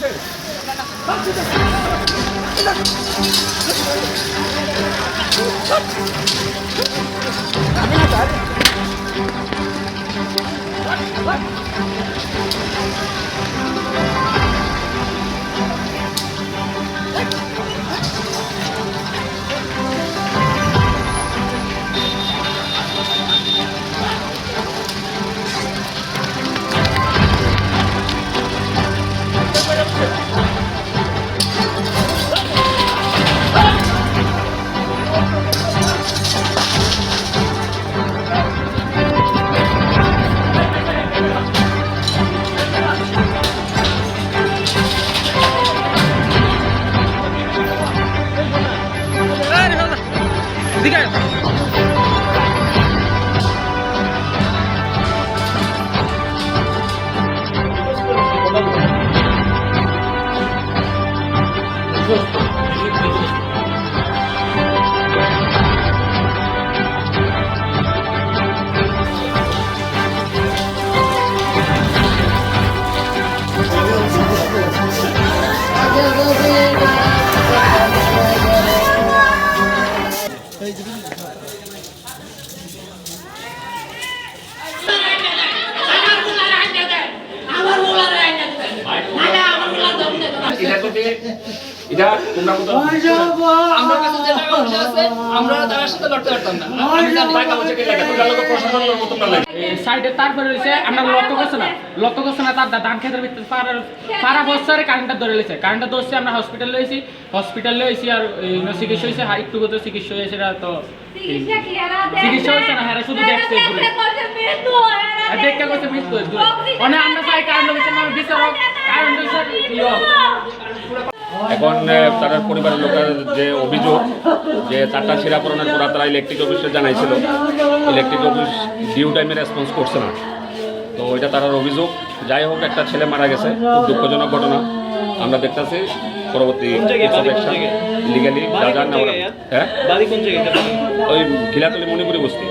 Thank you. এটা যদি এটা তোমরা মতো আমরা কাছে যে টাকা পয়সা আছে আমরা তার সাথে লড়তে পারতাম না। টাকা পয়সা কে লাগে তোমরা লোক প্রশাসনের মতো তোমরা লাগে সাইডে তারপরে রয়েছে আমরা লক্ষ্য করছে না। লক্ষ্য করছে না তার ধান খেতের ভিতরে পাড়া পাড়া বছরে কারেন্টটা ধরে লেছে কারেন্টটা ধরছে আমরা হসপিটাল লইছি হসপিটাল লইছি আর চিকিৎসা হয়েছে। হাই একটু কত চিকিৎসা হয়েছে না তো চিকিৎসা হয়েছে না হ্যাঁ শুধু দেখছে দেখতে করছে মৃত্যু। অনেক আমরা চাই কারেন্ট বিচারক এখন তার পরিবারের লোকের যে অভিযোগ যে তারটা ছিঁড়া পড়ানোর পর তারা ইলেকট্রিক অফিসে জানাইছিল। ইলেকট্রিক অফিস ডিউ টাইমে রেসপন্স করছে না। তো এটা তার অভিযোগ। যাই হোক একটা ছেলে মারা গেছে। খুব দুঃখজনক ঘটনা। আমরা দেখতেছি পরবর্তী লিগালি যা হ্যাঁ? ওই খিলাতলি মণিপুরি বস্তি।